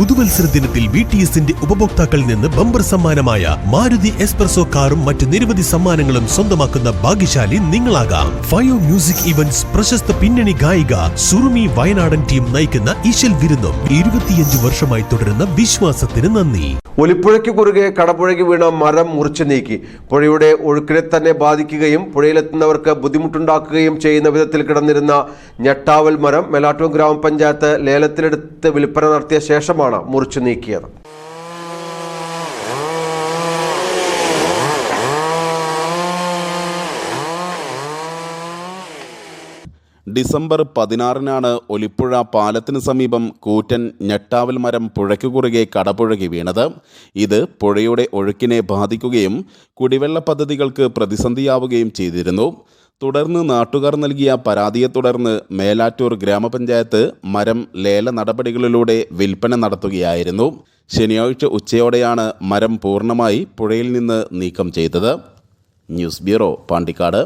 പുതുവത്സര ദിനത്തിൽ V T എസിന്റെ ഉപഭോക്താക്കളിൽ നിന്ന് ബമ്പർ സമ്മാനമായ മാരുതി എസ്പ്രസോ കാറും മറ്റ് നിരവധി സമ്മാനങ്ങളും സ്വന്തമാക്കുന്ന ഭാഗ്യശാലി നിങ്ങളാകാം. ഫയോ മ്യൂസിക് ഇവന്റ്സ് പ്രശസ്ത പിന്നണി ഗായിക സുറുമി വയനാടൻ ടീം നയിക്കുന്ന ഈശൽ വിരുന്നും ഇരുപത്തിയഞ്ച് വർഷമായി തുടരുന്ന വിശ്വാസത്തിന് നന്ദി. ഒലിപ്പുഴയ്ക്ക് കുറുകെ കടപുഴകി വീണ മരം മുറിച്ചു നീക്കി. പുഴയുടെ ഒഴുക്കിനെ തന്നെ ബാധിക്കുകയും പുഴയിലെത്തുന്നവർക്ക് ബുദ്ധിമുട്ടുണ്ടാക്കുകയും ചെയ്യുന്ന വിധത്തിൽ കിടന്നിരുന്ന ഞെട്ടാവൽ മരം മെലാട്ടൂർ ഗ്രാമപഞ്ചായത്ത് ലേലത്തിലെടുത്ത് വിൽപ്പന നടത്തിയ ശേഷമാണ് മുറിച്ചു നീക്കിയത്. ഡിസംബർ പതിനാറിനാണ് ഒലിപ്പുഴ പാലത്തിന് സമീപം കൂറ്റൻ ഞെട്ടാവൽ മരം പുഴയ്ക്കു കുറുകെ കടപുഴകി വീണത്. ഇത് പുഴയുടെ ഒഴുക്കിനെ ബാധിക്കുകയും കുടിവെള്ള പദ്ധതികൾക്ക് പ്രതിസന്ധിയാവുകയും ചെയ്തിരുന്നു. തുടർന്ന് നാട്ടുകാർ നൽകിയ പരാതിയെ തുടർന്ന് മേലാറ്റൂർ ഗ്രാമപഞ്ചായത്ത് മരം ലേല നടപടികളിലൂടെ വിൽപ്പന നടത്തുകയായിരുന്നു. ശനിയാഴ്ച ഉച്ചയോടെയാണ് മരം പൂർണമായി പുഴയിൽ നിന്ന് നീക്കം ചെയ്തത്. News bureau Pandikkad.